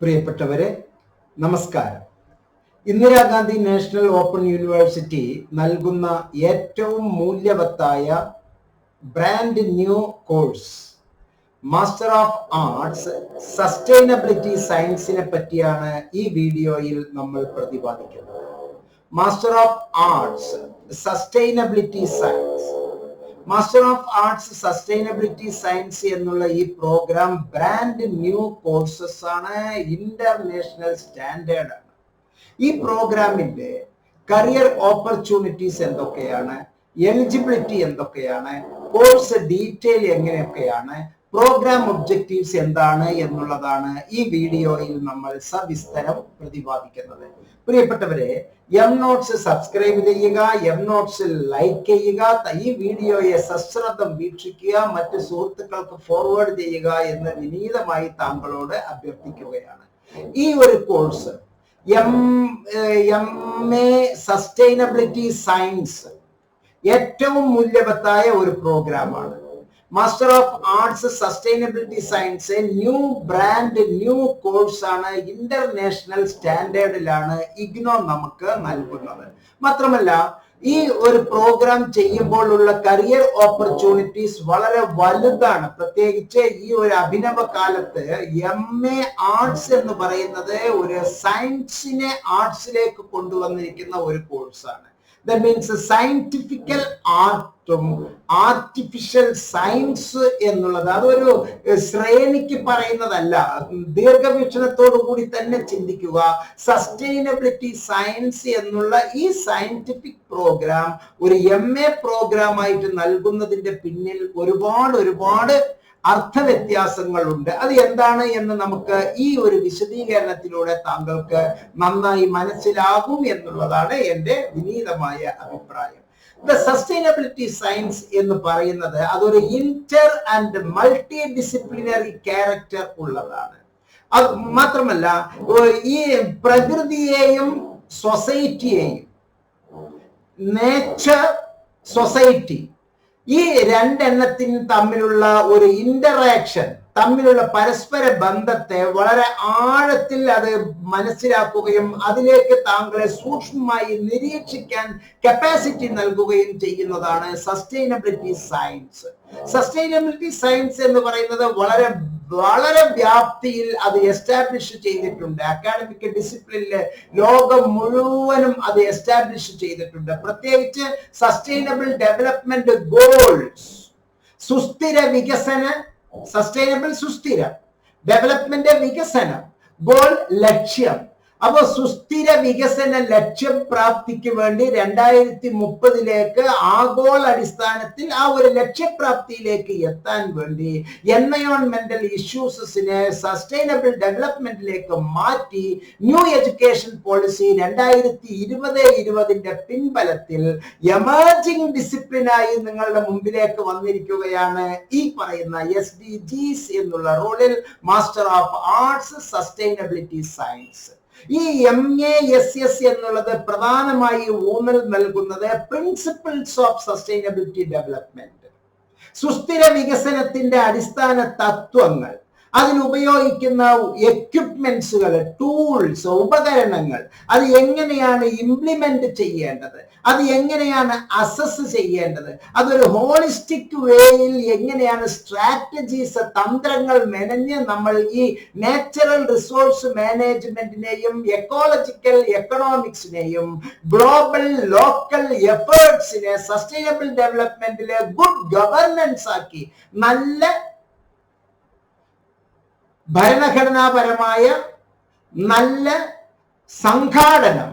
പ്രിയപ്പെട്ടവരെ നമസ്കാരം. Indira Gandhi national open university നൽകുന്ന ഏറ്റവും മൂല്യവത്തായ brand new course master of arts sustainability സയൻസിനെ പറ്റിയാണ് ഈ വീഡിയോയിൽ നമ്മൾ പ്രതിപാദിക്കുന്നത്. Master of arts sustainability science master of arts sustainability science എന്നുള്ള ഈ പ്രോഗ്രാം ബ്രാൻഡ് ന്യൂ കോഴ്സസ് ആണ്. ഇന്റർനാഷണൽ സ്റ്റാൻഡേർഡ് ആണ്. ഈ പ്രോഗ്രാമിന്റെ കരിയർ ഓപ്പർച്യൂണിറ്റീസ് എന്തൊക്കെയാണ്? എലിജിബിലിറ്റി എന്തൊക്കെയാണ്? കോഴ്സ് ഡീറ്റെയിൽ എങ്ങനെയൊക്കെയാണ്? പ്രോഗ്രാം ഒബ്ജക്റ്റീവ്സ് എന്താണ് എന്നുള്ളതാണ് ഈ വീഡിയോയിൽ നമ്മൾ സവിസ്തരം പ്രതിപാദിക്കുന്നത്. പ്രിയപ്പെട്ടവരെ എം നോട്ട്സ് സബ്സ്ക്രൈബ് ചെയ്യുക എം നോട്ട്സ് ലൈക്ക് ചെയ്യുക ഈ വീഡിയോയെ സശ്രദ്ധം വീക്ഷിക്കുക മറ്റ് സുഹൃത്തുക്കൾക്ക് ഫോർവേഡ് ചെയ്യുക എന്ന് വിനീതമായി താങ്കളോട് അഭ്യർത്ഥിക്കുകയാണ്. ഈ ഒരു course M M A sustainability science ഏറ്റവും മൂല്യവത്തായ ഒരു പ്രോഗ്രാമാണ് master of arts sustainability science new brand new course ആണ് ഇന്റർനാഷണൽ സ്റ്റാൻഡേർഡിലാണ് ഇഗ്നോ നമുക്ക് നൽകുന്നത്. മാത്രമല്ല ഈ ഒരു പ്രോഗ്രാം ചെയ്യുമ്പോൾ ഉള്ള കരിയർ ഓപ്പർച്യൂണിറ്റീസ് വളരെ വലുതാണ്. പ്രത്യേകിച്ച് ഈ ഒരു അഭിനവ കാലത്ത് എം എ ആർട്സ് എന്ന് പറയുന്നത് ഒരു സയൻസിനെ ആർട്സിലേക്ക് കൊണ്ടുവന്നിരിക്കുന്ന ഒരു കോഴ്സാണ് ദാറ്റ് മീൻസ് സയന്റിഫിക്കൽ ആർട്ടും ആർട്ടിഫിഷ്യൽ സയൻസ് എന്നുള്ളത് അതൊരു ശ്രേണിക്ക് പറയുന്നതല്ല. ദീർഘവീക്ഷണത്തോടു കൂടി തന്നെ ചിന്തിക്കുക. സസ്റ്റൈനബിലിറ്റി സയൻസ് എന്നുള്ള ഈ സയന്റിഫിക് പ്രോഗ്രാം ഒരു എം എ പ്രോഗ്രാമായിട്ട് നൽകുന്നതിന്റെ പിന്നിൽ ഒരുപാട് ഒരുപാട് അർത്ഥവ്യത്യാസങ്ങളുണ്ട്. അത് എന്താണ് എന്ന് നമുക്ക് ഈ ഒരു വിശദീകരണത്തിലൂടെ താങ്കൾക്ക് നന്നായി മനസ്സിലാകും എന്നുള്ളതാണ് എന്റെ വിനീതമായ അഭിപ്രായം. ദ സസ്റ്റൈനബിലിറ്റി സയൻസ് എന്ന് പറയുന്നത് അതൊരു inter and multi disciplinary character ഉള്ളതാണ്. അത് മാത്രമല്ല ഈ പ്രകൃതിയെയും സൊസൈറ്റിയെയും നേച്ചർ സൊസൈറ്റി ഈ രണ്ടെണ്ണത്തിന് തമ്മിലുള്ള ഒരു ഇന്ററാക്ഷൻ തമ്മിലുള്ള പരസ്പര ബന്ധത്തെ വളരെ ആഴത്തിൽ അത് മനസ്സിലാക്കുകയും അതിലേക്ക് താങ്കളെ സൂക്ഷ്മമായി നിരീക്ഷിക്കാൻ കപ്പാസിറ്റി നൽകുകയും ചെയ്യുന്നതാണ് സസ്റ്റൈനബിലിറ്റി സയൻസ് സസ്റ്റൈനബിലിറ്റി സയൻസ് എന്ന് പറയുന്നത് വളരെ വളരെ വ്യാപ്തിയിൽ അത് എസ്റ്റാബ്ലിഷ് ചെയ്തിട്ടുണ്ട്. അക്കാഡമിക് ഡിസിപ്ലിനിൽ ലോകം മുഴുവനും അത് എസ്റ്റാബ്ലിഷ് ചെയ്തിട്ടുണ്ട്. പ്രത്യേകിച്ച് സസ്റ്റൈനബിൾ ഡെവലപ്മെന്റ് ഗോൾസ് സുസ്ഥിര വികസന സസ്റ്റൈനബിൾ സുസ്ഥിരം. ഡെവലപ്മെന്റ് വികസനം. ഗോൾ ലക്ഷ്യം. അപ്പൊ സുസ്ഥിര വികസന ലക്ഷ്യപ്രാപ്തിക്ക് വേണ്ടി രണ്ടായിരത്തി മുപ്പതിലേക്ക് ആഗോള അടിസ്ഥാനത്തിൽ ആ ഒരു ലക്ഷ്യപ്രാപ്തിയിലേക്ക് എത്താൻ വേണ്ടി എൻവയോൺമെന്റൽ ഇഷ്യൂസിനെ സസ്റ്റൈനബിൾ ഡെവലപ്മെന്റിലേക്ക് മാറ്റി ന്യൂ എഡ്യൂക്കേഷൻ പോളിസി രണ്ടായിരത്തി ഇരുപത് ഇരുപതിന്റെ പിൻബലത്തിൽ എമർജിംഗ് ഡിസിപ്ലിനായി നിങ്ങളുടെ മുമ്പിലേക്ക് വന്നിരിക്കുകയാണ് ഈ പറയുന്ന എസ് ഡി ജീസ് എന്നുള്ള റോളിൽ master of arts sustainability science ഈ എം എ എസ് എസ് എന്നുള്ളത് പ്രധാനമായി ഊന്നൽ നൽകുന്നത് പ്രിൻസിപ്പിൾസ് ഓഫ് സസ്റ്റൈനബിലിറ്റി ഡെവലപ്മെന്റ് സുസ്ഥിര വികസനത്തിന്റെ അടിസ്ഥാന തത്വങ്ങൾ. അതിൽ ഉപയോഗിക്കുന്ന എക്യുപ്മെന്റ്സുകൾ ടൂൾസ് ഉപകരണങ്ങൾ അത് എങ്ങനെയാണ് ഇംപ്ലിമെന്റ് ചെയ്യേണ്ടത് അത് എങ്ങനെയാണ് അസസ് ചെയ്യേണ്ടത് അതൊരു ഹോളിസ്റ്റിക് വേയിൽ എങ്ങനെയാണ് സ്ട്രാറ്റജീസ് തന്ത്രങ്ങൾ മെനഞ്ഞ് നമ്മൾ ഈ നാച്ചുറൽ റിസോഴ്സ് മാനേജ്മെന്റിനെയും എക്കോളജിക്കൽ എക്കണോമിക്സിനെയും ഗ്ലോബൽ ലോക്കൽ എഫേർട്സിനെ സസ്റ്റൈനബിൾ ഡെവലപ്മെന്റിലെ ഗുഡ് ഗവർണൻസ് ആക്കി നല്ല ഭരണഘടനാപരമായ നല്ല സംഘാടനം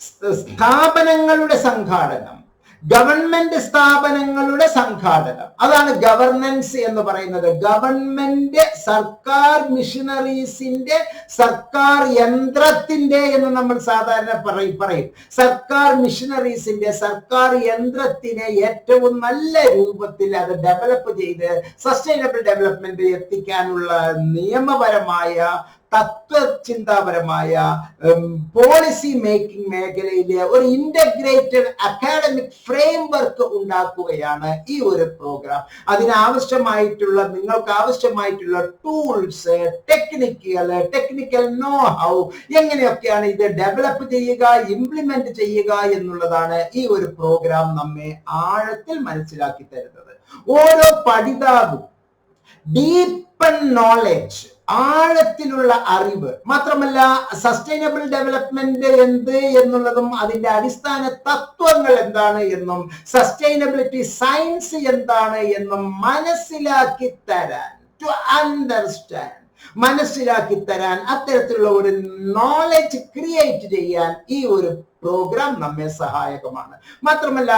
സ്ഥാപനങ്ങളുടെ സംഘാടനം. ഗവൺമെന്റ് സ്ഥാപനങ്ങളുടെ സംഘാടനം. അതാണ് ഗവർണൻസ് എന്ന് പറയുന്നത്. ഗവൺമെന്റ് സർക്കാർ മിഷനറീസിന്റെ സർക്കാർ യന്ത്രത്തിന്റെ എന്ന് നമ്മൾ സാധാരണ പറയും പറയും. സർക്കാർ മിഷനറീസിന്റെ സർക്കാർ യന്ത്രത്തിനെ ഏറ്റവും നല്ല രൂപത്തിൽ അത് ഡെവലപ്പ് ചെയ്ത് സസ്റ്റൈനബിൾ ഡെവലപ്മെന്റ് എത്തിക്കാനുള്ള നിയമപരമായ തത്വചിന്താപരമായ പോളിസി മേക്കിംഗ് മേഖലയിലെ ഒരു ഇന്റഗ്രേറ്റഡ് അക്കാഡമിക് ഫ്രെയിം വർക്ക് ഉണ്ടാക്കുകയാണ് ഈ ഒരു പ്രോഗ്രാം അതിനാവശ്യമായിട്ടുള്ള നിങ്ങൾക്ക് ആവശ്യമായിട്ടുള്ള ടൂൾസ് ടെക്നിക്കുകൾ ടെക്നിക്കൽ നോ ഹൗ എങ്ങനെയൊക്കെയാണ് ഇത് ഡെവലപ്പ് ചെയ്യുക ഇംപ്ലിമെന്റ് ചെയ്യുക എന്നുള്ളതാണ് ഈ ഒരു പ്രോഗ്രാം നമ്മെ ആഴത്തിൽ മനസ്സിലാക്കി തരുന്നത്. ഓരോ പഠിതാവും ഡീപ്പൺ നോളജ് ആഴത്തിലുള്ള അറിവ്. മാത്രമല്ല സസ്റ്റൈനബിൾ ഡെവലപ്മെന്റ് എന്ത് എന്നുള്ളതും അതിന്റെ അടിസ്ഥാന തത്വങ്ങൾ എന്താണ് എന്നും സസ്റ്റൈനബിലിറ്റി സയൻസ് എന്താണ് എന്നും മനസ്സിലാക്കി തരാൻ ടു അണ്ടർസ്റ്റാൻഡ് മനസ്സിലാക്കി തരാൻ അത്തരത്തിലുള്ള ഒരു നോളജ് ക്രിയേറ്റ് ചെയ്യാൻ ഈ ഒരു പ്രോഗ്രാം നമ്മെ സഹായകമാണ്. മാത്രമല്ല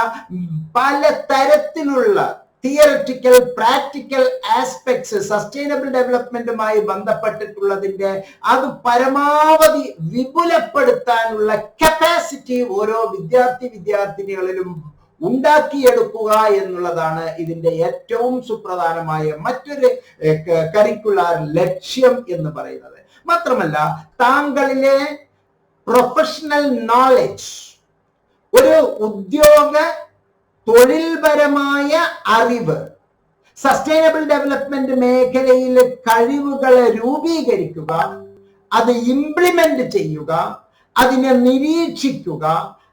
പല തരത്തിലുള്ള തിയററ്റിക്കൽ പ്രാക്ടിക്കൽ ആസ്പെക്ട്സ് സസ്റ്റൈനബിൾ ഡെവലപ്മെന്റുമായി ബന്ധപ്പെട്ടിട്ടുള്ളതിന്റെ അത് പരമാവധി വിപുലപ്പെടുത്താനുള്ള കപ്പാസിറ്റി ഓരോ വിദ്യാർത്ഥി വിദ്യാർത്ഥിനികളിലും ഉണ്ടാക്കിയെടുക്കുക എന്നുള്ളതാണ് ഇതിന്റെ ഏറ്റവും സുപ്രധാനമായ മറ്റൊരു കരിക്കുലാർ ലക്ഷ്യം എന്ന് പറയുന്നത്. മാത്രമല്ല താങ്കളിലെ പ്രൊഫഷണൽ നോളജ് ഒരു ഉദ്യോഗ തൊഴിൽപരമായ അറിവ് സസ്റ്റൈനബിൾ ഡെവലപ്മെന്റ് മേഖലയിലെ കഴിവുകളെ രൂപീകരിക്കുക അത് ഇംപ്ലിമെന്റ് ചെയ്യുക അതിനെ നിരീക്ഷിക്കുക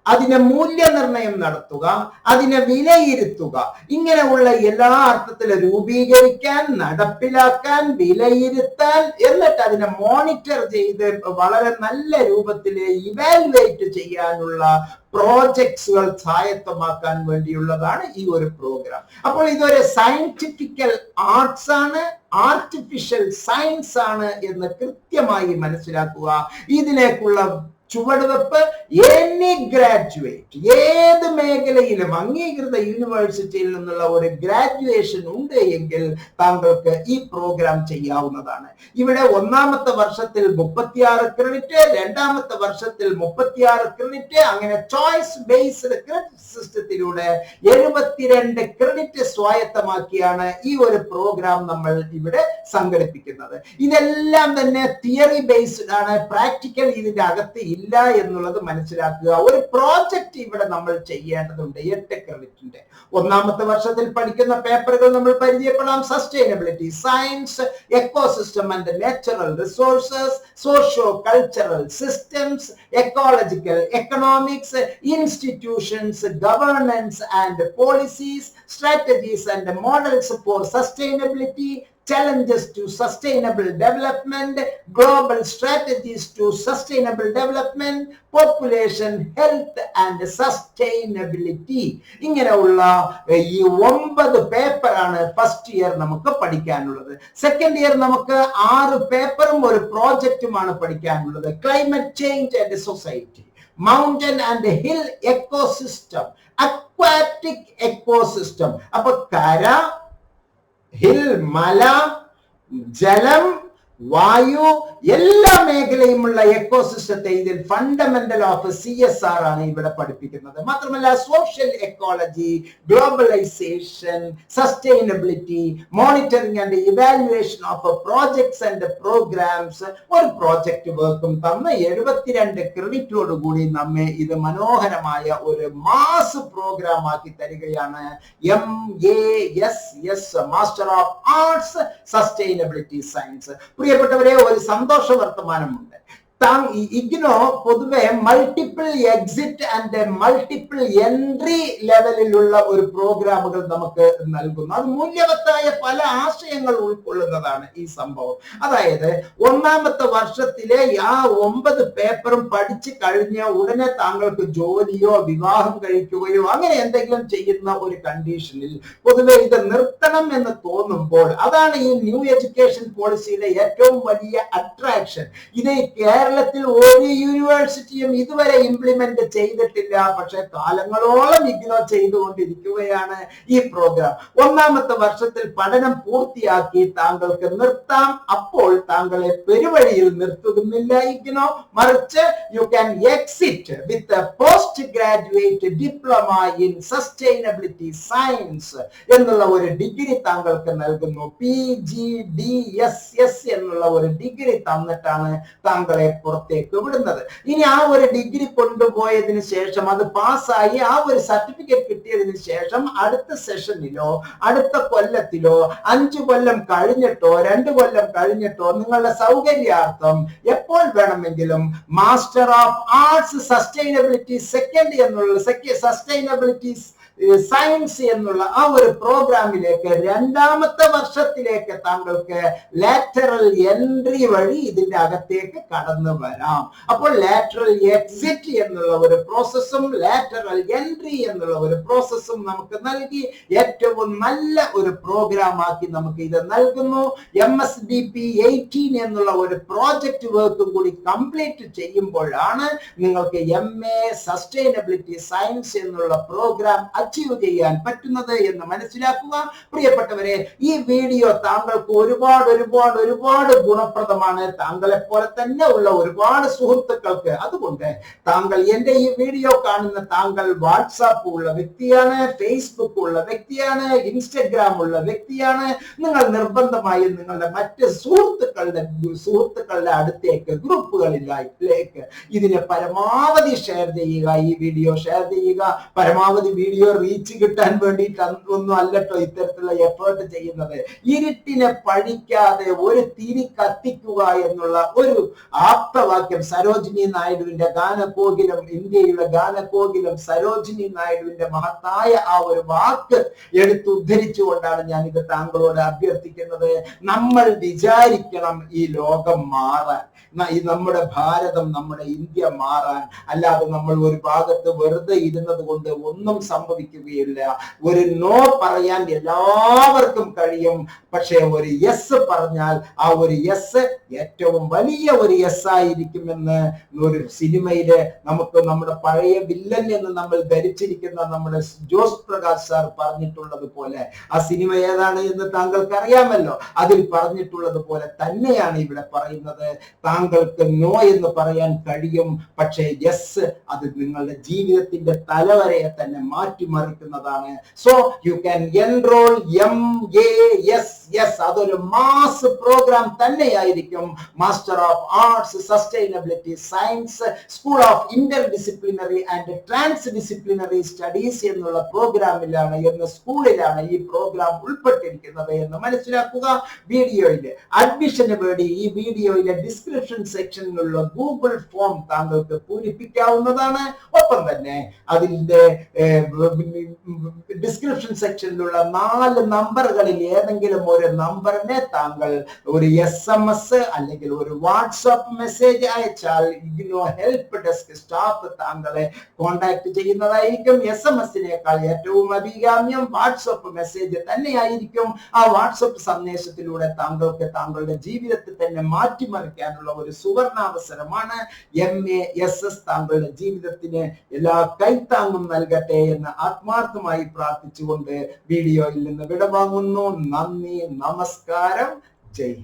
അതിനെ മൂല്യനിർണയം നടത്തുക അതിനെ വിലയിരുത്തുക. ഇങ്ങനെയുള്ള എല്ലാ അർത്ഥത്തിലും രൂപീകരിക്കാൻ നടപ്പിലാക്കാൻ വിലയിരുത്താൻ എന്നിട്ട് അതിനെ മോണിറ്റർ ചെയ്ത് വളരെ നല്ല രൂപത്തിൽ ഇവാലുവേറ്റ് ചെയ്യാനുള്ള പ്രോജക്ട്സുകൾ സ്വായത്തമാക്കാൻ വേണ്ടിയുള്ളതാണ് ഈ ഒരു പ്രോഗ്രാം അപ്പോൾ ഇതൊരു സയന്റിഫിക്കൽ ആർട്സ് ആണ് ആർട്ടിഫിഷ്യൽ സയൻസ് ആണ് എന്ന് കൃത്യമായി മനസ്സിലാക്കുക. ഇതിലേക്കുള്ള ചുവടുവെപ്പ് എനി ഗ്രാജുവേറ്റ് ഏത് മേഖലയിലും അംഗീകൃത യൂണിവേഴ്സിറ്റിയിൽ നിന്നുള്ള ഒരു ഗ്രാജുവേഷൻ ഉണ്ട് എങ്കിൽ താങ്കൾക്ക് ഈ പ്രോഗ്രാം ചെയ്യാവുന്നതാണ്. ഇവിടെ ഒന്നാമത്തെ വർഷത്തിൽ മുപ്പത്തിയാറ് ക്രെഡിറ്റ് രണ്ടാമത്തെ വർഷത്തിൽ മുപ്പത്തിയാറ് ക്രെഡിറ്റ് അങ്ങനെ ചോയ്സ് ബേസ്ഡ് ക്രെഡിറ്റ് സിസ്റ്റത്തിലൂടെ എഴുപത്തിരണ്ട് ക്രെഡിറ്റ് സ്വായത്തമാക്കിയാണ് ഈ ഒരു പ്രോഗ്രാം നമ്മൾ ഇവിടെ സംഘടിപ്പിക്കുന്നത്. ഇതെല്ലാം തന്നെ തിയറി ബേസ്ഡ് ആണ്. പ്രാക്ടിക്കൽ ഇതിന്റെ അകത്ത് ഇല്ല എന്നുള്ളത് മനസ്സിലാക്കുക. ഒരു പ്രോജക്റ്റ് ഇവിടെ നമ്മൾ ചെയ്യേണ്ടതുണ്ട്. എട്ട് ക്രെഡിറ്റിന്റെ ഒന്നാമത്തെ വർഷത്തിൽ പഠിക്കുന്ന പേപ്പറുകൾ നമ്മൾ പരിചയപ്പെടാം. Sustainability science ecosystem and natural resources socio cultural systems ecological economics institutions governance and policies strategies and models for sustainability challenges to sustainable development, global strategies to sustainable development, population health and sustainability. ഇങ്ങനെയുള്ള ഈ ഒമ്പത് പേപ്പറാണ് first year നമുക്ക് പഠിക്കാനുള്ളത്. Second year നമുക്ക് ആറ് പേപ്പറും ഒരു പ്രോജക്റ്റുമാണ് പഠിക്കാനുള്ളത്. Climate change and society mountain and hill ecosystem aquatic ecosystem അപ്പൊ കര हिल माला जलम വായു എല്ലാ മേഖലയുമുള്ള എക്കോസിസ്റ്റത്തെ ഇതിൽ fundamental of C S R ആണ് ഇവിടെ പഠിപ്പിക്കുന്നത്. മാത്രമല്ല social ecology globalisation sustainability monitoring and evaluation of projects and programmes ഒരു പ്രോജക്റ്റ് വർക്കും തന്ന് എഴുപത്തിരണ്ട് ക്രെഡിറ്റോട് കൂടി നമ്മെ ഇത് മനോഹരമായ ഒരു മാസ് പ്രോഗ്രാം ആക്കി തരികയാണ്. M A S S master of arts sustainability science പ്രിയപ്പെട്ടവരെ ഒരു സന്തോഷ വർത്തമാനമുണ്ട്. ഇഗ്നോ പൊതുവെ multiple exit and multiple entry ലെവലിലുള്ള ഒരു പ്രോഗ്രാമുകൾ നമുക്ക് നൽകുന്നു. അത് മൂല്യവത്തായ പല ആശയങ്ങൾ ഉൾക്കൊള്ളുന്നതാണ് ഈ സംഭവം. അതായത് ഒന്നാമത്തെ വർഷത്തിലെ ആ ഒമ്പത് പേപ്പറും പഠിച്ചു കഴിഞ്ഞ ഉടനെ താങ്കൾക്ക് ജോലിയോ വിവാഹം കഴിക്കുകയോ അങ്ങനെ എന്തെങ്കിലും ചെയ്യുന്ന ഒരു കണ്ടീഷനിൽ പൊതുവെ ഇത് നിർത്തണം എന്ന് തോന്നുമ്പോൾ അതാണ് ഈ ന്യൂ എഡ്യൂക്കേഷൻ പോളിസിയിലെ ഏറ്റവും വലിയ അട്രാക്ഷൻ ഇത് കേരള കേരളത്തിൽ ഒരു യൂണിവേഴ്സിറ്റിയും ഇതുവരെ ഇംപ്ലിമെന്റ് ചെയ്തിട്ടില്ല. പക്ഷെ കാലങ്ങളോളം ഇഗ്നോ ചെയ്തുകൊണ്ടിരിക്കുകയാണ് ഈ പ്രോഗ്രാം ഒന്നാമത്തെ വർഷത്തിൽ പഠനം പൂർത്തിയാക്കി താങ്കൾക്ക് നിർത്താം. അപ്പോൾ താങ്കളെ പെരുവഴിയിൽ നിർത്തുന്നില്ല ഇഗ്നോ മറിച്ച് you can exit with post graduate diploma in sustainability science എന്നുള്ള ഒരു ഡിഗ്രി താങ്കൾക്ക് നൽകുന്നു. P G D S S എന്നുള്ള ഒരു ഡിഗ്രി തന്നിട്ടാണ് താങ്കളെ പുറത്തേക്ക് വിടുന്നത്. ഇനി ആ ഒരു ഡിഗ്രി കൊണ്ടുപോയതിന് ശേഷം അത് പാസ്സായി ആ ഒരു സർട്ടിഫിക്കറ്റ് കിട്ടിയതിന് ശേഷം അടുത്ത സെഷനിലോ അടുത്ത കൊല്ലത്തിലോ അഞ്ചു കൊല്ലം കഴിഞ്ഞിട്ടോ രണ്ട് കൊല്ലം കഴിഞ്ഞിട്ടോ നിങ്ങളുടെ സൗകര്യാർത്ഥം എപ്പോൾ വേണമെങ്കിലും master of arts sustainability second എന്നുള്ള സസ്റ്റൈനബിലിറ്റി സയൻസ് എന്നുള്ള ആ ഒരു പ്രോഗ്രാമിലേക്ക് രണ്ടാമത്തെ വർഷത്തിലേക്ക് താങ്കൾക്ക് ലാറ്ററൽ എൻട്രി വഴി ഇതിന്റെ അകത്തേക്ക് കടന്നു വരാം. അപ്പോൾ ലാറ്ററൽ എക്സിറ്റ് എന്നുള്ള ഒരു പ്രോസസ്സും ലാറ്ററൽ എൻട്രി എന്നുള്ള ഒരു പ്രോസസ്സും നമുക്ക് നൽകി ഏറ്റവും നല്ല ഒരു പ്രോഗ്രാം ആക്കി നമുക്ക് ഇത് നൽകുന്നു. M S D P eighteen എന്നുള്ള ഒരു പ്രോജക്റ്റ് വർക്കും കൂടി കംപ്ലീറ്റ് ചെയ്യുമ്പോഴാണ് നിങ്ങൾക്ക് എം എ സസ്റ്റൈനബിലിറ്റി സയൻസ് എന്നുള്ള പ്രോഗ്രാം അച്ചീവ് ചെയ്യാൻ പറ്റുന്നത് എന്ന് മനസ്സിലാക്കുക. പ്രിയപ്പെട്ടവരെ ഈ വീഡിയോ താങ്കൾക്ക് ഒരുപാട് ഒരുപാട് ഒരുപാട് ഗുണപ്രദമാണ്. താങ്കളെ പോലെ തന്നെ ഉള്ള ഒരുപാട് സുഹൃത്തുക്കൾക്ക്. അതുകൊണ്ട് താങ്കൾ എന്റെ ഈ വീഡിയോ കാണുന്ന താങ്കൾ വാട്സാപ്പ് ഉള്ള വ്യക്തിയാണ് ഫേസ്ബുക്ക് ഉള്ള വ്യക്തിയാണ് ഇൻസ്റ്റഗ്രാം ഉള്ള വ്യക്തിയാണ്. നിങ്ങൾ നിർബന്ധമായും നിങ്ങളുടെ മറ്റ് സുഹൃത്തുക്കളുടെ സുഹൃത്തുക്കളുടെ അടുത്തേക്ക് ഗ്രൂപ്പുകളിലേക്ക് ഇതിനെ പരമാവധി ഷെയർ ചെയ്യുക. ഈ വീഡിയോ ഷെയർ ചെയ്യുക. പരമാവധി വീഡിയോ റീച്ച് കിട്ടാൻ വേണ്ടിയിട്ട് ഒന്നും അല്ലട്ടോ ഇത്തരത്തിലുള്ള എഫേർട്ട് ചെയ്യുന്നത്. ഇരുട്ടിനെ പഴിക്കാതെ ഒരു തിരി കത്തിക്കുക എന്നുള്ള ഒരു ആപ്തവാക്യം സരോജിനി നായിഡുവിന്റെ ഗാനകോകിലം ഇന്ത്യയുടെ ഗാനകോകിലം സരോജിനി നായിഡുവിന്റെ മഹത്തായ ആ ഒരു വാക്ക് എടുത്തുദ്ധരിച്ചുകൊണ്ടാണ് ഞാൻ ഇത് താങ്കളോട് അഭ്യർത്ഥിക്കുന്നത്. നമ്മൾ വിചാരിക്കണം ഈ ലോകം മാറാൻ. നമ്മുടെ ഭാരതം നമ്മുടെ ഇന്ത്യ മാറാൻ. അല്ലാതെ നമ്മൾ ഒരു ഭാഗത്ത് വെറുതെ ഇരുന്നത് കൊണ്ട് ഒന്നും സംഭവിക്കുകയില്ല ഒരു നോ പറയാൻ എല്ലാവർക്കും കഴിയും. പക്ഷേ ഒരു യെസ് പറഞ്ഞാൽ ആ ഒരു യെസ് ഏറ്റവും വലിയ ഒരു യെസ് ആയിരിക്കുമെന്ന് ഒരു സിനിമയിൽ നമുക്ക് നമ്മുടെ പഴയ വില്ലൻ എന്ന് നമ്മൾ ധരിച്ചിരിക്കുന്ന നമ്മുടെ ജോസ് പ്രകാശ് സാർ പറഞ്ഞിട്ടുള്ളത് പോലെ ആ സിനിമ ഏതാണ് എന്ന് താങ്കൾക്ക് അറിയാമല്ലോ അതിൽ പറഞ്ഞിട്ടുള്ളത് പോലെ തന്നെയാണ് ഇവിടെ പറയുന്നത്. താങ്കൾക്ക് നോ എന്ന് പറയാൻ കഴിയും. പക്ഷേ യെസ് അത് നിങ്ങളുടെ ജീവിതത്തിന്റെ തലവരയെ തന്നെ മാറ്റിമറിക്കുന്നതാണ് so you can enrol M A S S അതൊരു മാസ് പ്രോഗ്രാം തന്നെയായിരിക്കും. Master of arts sustainability science school of inter disciplinary and trans disciplinary studies എന്നുള്ള പ്രോഗ്രാമിലാണ് എന്ന സ്കൂളിലാണ് ഈ പ്രോഗ്രാം ഉൾപ്പെട്ടിരിക്കുന്നത് എന്ന് മനസ്സിലാക്കുക വീഡിയോയിൽ അഡ്മിഷന് വേണ്ടി ഈ വീഡിയോയിലെ ഡിസ്ക്രിപ്ഷൻ സെക്ഷനിലുള്ള ഗൂഗിൾ ഫോം താങ്കൾക്ക് പൂരിപ്പിക്കാവുന്നതാണ്. ഒപ്പം തന്നെ അതിന്റെ ഡിസ്ക്രിപ്ഷൻ സെക്ഷനിലുള്ള നാല് നമ്പറുകളിൽ ഏതെങ്കിലും ഒരു നമ്പറിനെ താങ്കൾ ഒരു എസ് എം എസ് അല്ലെങ്കിൽ ഒരു വാട്സാപ്പ് മെസ്സേജ് അയച്ചാൽ ഇഗ്നോ ഹെൽപ്പ് ഡെസ്ക് സ്റ്റാഫ് താങ്കളെ കോണ്ടാക്ട് ചെയ്യുന്നതായിരിക്കും. എസ് എം എസിനേക്കാൾ ഏറ്റവും അഭികാമ്യം വാട്സപ്പ് മെസ്സേജ് തന്നെയായിരിക്കും. ആ വാട്സപ്പ് സന്ദേശത്തിലൂടെ താങ്കൾക്ക് താങ്കളുടെ ജീവിതത്തിൽ തന്നെ മാറ്റിമറിക്കാനുള്ള ഒരു സുവർണാവസരമാണ്. എം എ എസ് എസ് താങ്കളുടെ ജീവിതത്തിന് എല്ലാ കൈത്താങ്ങും നൽകട്ടെ എന്ന് ആത്മാർത്ഥമായി പ്രാർത്ഥിച്ചുകൊണ്ട് വീഡിയോയിൽ നിന്ന് വിടവാങ്ങുന്നു. നന്ദി നമസ്കാരം. ജയ്